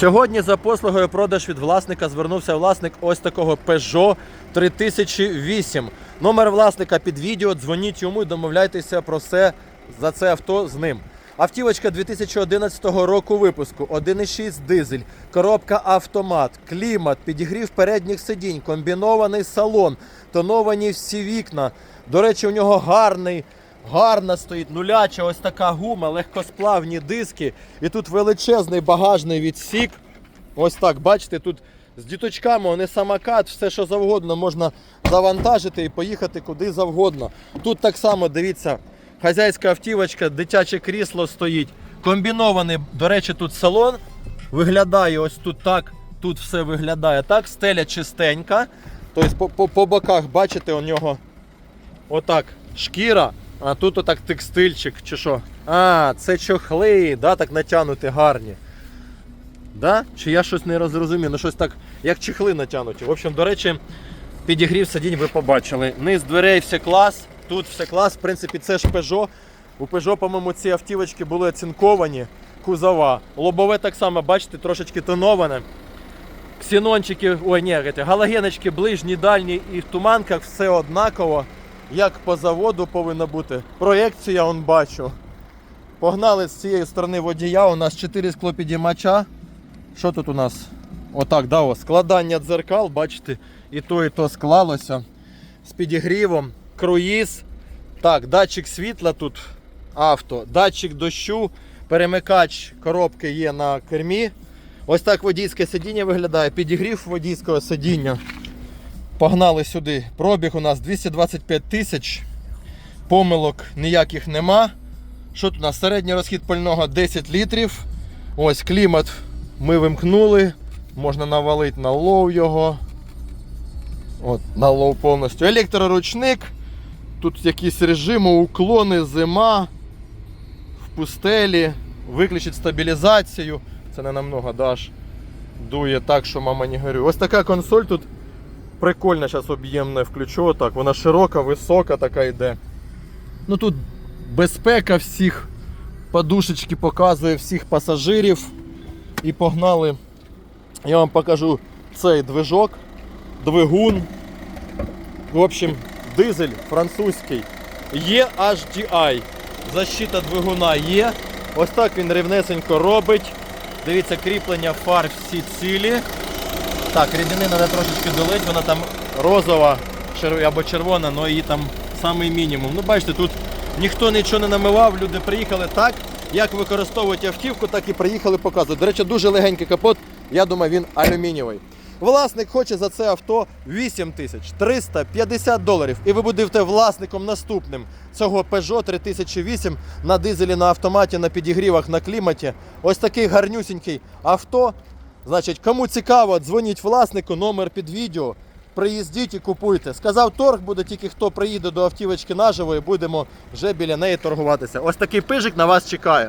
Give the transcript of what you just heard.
Сьогодні за послугою продаж від власника звернувся власник ось такого Peugeot 3008. Номер власника під відео. Дзвоніть йому і домовляйтеся про все за це авто з ним. Автівочка 2011 року випуску, 1,6 дизель, коробка автомат, клімат, підігрів передніх сидінь, комбінований салон, тоновані всі вікна. До речі, у нього гарний, гарна стоїть нуляча ось така гума, легкосплавні диски. І тут величезний багажний відсік. Ось так, бачите, тут з діточками не самокат, все що завгодно можна завантажити і поїхати куди завгодно. Тут так само, дивіться, хазяйська автівочка, дитяче крісло стоїть. Комбінований, до речі, тут салон виглядає ось тут так. Тут все виглядає так, стеля чистенька. Тобто по, по, по боках, бачите, у нього отак шкіра, а тут отак текстильчик чи що. А, це чохли, да, так натягнуті гарні. Да? Чи я щось не розрозумів? Ну щось так, як чехли натягнуті. В общем, до речі, підігрів сидінь ви побачили. Низ дверей все клас, тут все клас. В принципі, це ж Peugeot. У Peugeot, по-моєму, ці автівочки були оцінковані. Кузова. Лобове так само, бачите, трошечки тоноване. Ксенончики, ой, ні, говорите, галогеночки ближні, дальні і в туманках все однаково. Як по заводу повинно бути. Проекція он бачу. Погнали з цієї сторони водія. У нас 4 склопідіймача. Що тут у нас? Отак, да, о, складання дзеркал, бачите, і то, і то склалося. З підігрівом, круїз. Так, датчик світла тут авто, датчик дощу, перемикач коробки є на кермі. Ось так водійське сидіння виглядає, підігрів водійського сидіння. Погнали сюди. Пробіг у нас 225 тисяч. Помилок ніяких нема. Що тут у нас? Середній розхід пального 10 літрів. Ось клімат ми вимкнули. Можна навалити на лоу його. От, на лоу повністю. Електроручник. Тут якісь режими, уклони, зима. В пустелі. Виключить стабілізацію. Це не намного даш. Дує так, що мама не горює. Ось така консоль тут прикольна, зараз об'ємна включу. Так, вона широка, висока така йде. Ну тут безпека всіх. Подушечки показує всіх пасажирів. І погнали. Я вам покажу цей движок, двигун. В общем, дизель французький. Є HDI. Защита двигуна є. Ось так він рівнесенько робить. Дивіться, кріплення фар всі цілі. Так, рідини треба трошечки долити, вона там розова або червона, але її там самий мінімум. Ну, бачите, тут ніхто нічого не намивав, люди приїхали так, як використовують автівку, так і приїхали показувати. До речі, дуже легенький капот, я думаю, він алюмінієвий. Власник хоче за це авто 8 тисяч 350 доларів. І ви будете власником наступним цього Peugeot 3008 на дизелі, на автоматі, на підігрівах, на кліматі. Ось такий гарнюсінький авто. Значить, кому цікаво, дзвоніть власнику, номер під відео. Приїздіть і купуйте. Сказав, торг буде тільки хто приїде до автівочки наживо і будемо вже біля неї торгуватися. Ось такий пижик на вас чекає.